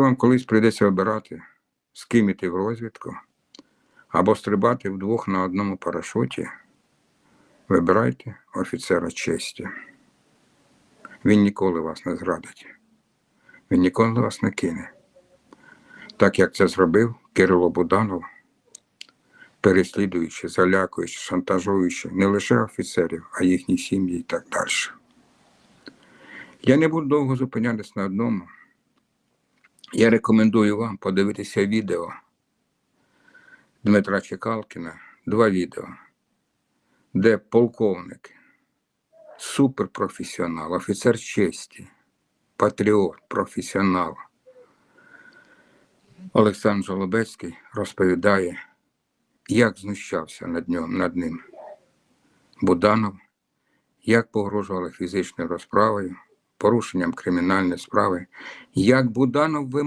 Вам колись прийдеться обирати, з ким іти в розвідку, або стрибати вдвох на одному парашуті, вибирайте офіцера честі. Він ніколи вас не зрадить. Він ніколи вас не кине. Так як це зробив Кирило Буданов, переслідуючи, залякуючи, шантажуючи не лише офіцерів, а їхні сім'ї і так далі. Я не буду довго зупинятися на одному. Я рекомендую вам подивитися відео Дмитра Чекалкіна, два відео, де полковник, суперпрофесіонал, офіцер честі, патріот, професіонал Олександр Жолобецький розповідає, як знущався над, ньом, над ним Буданов, як погрожували фізичною розправою, порушенням кримінальної справи, як Буданов вимагав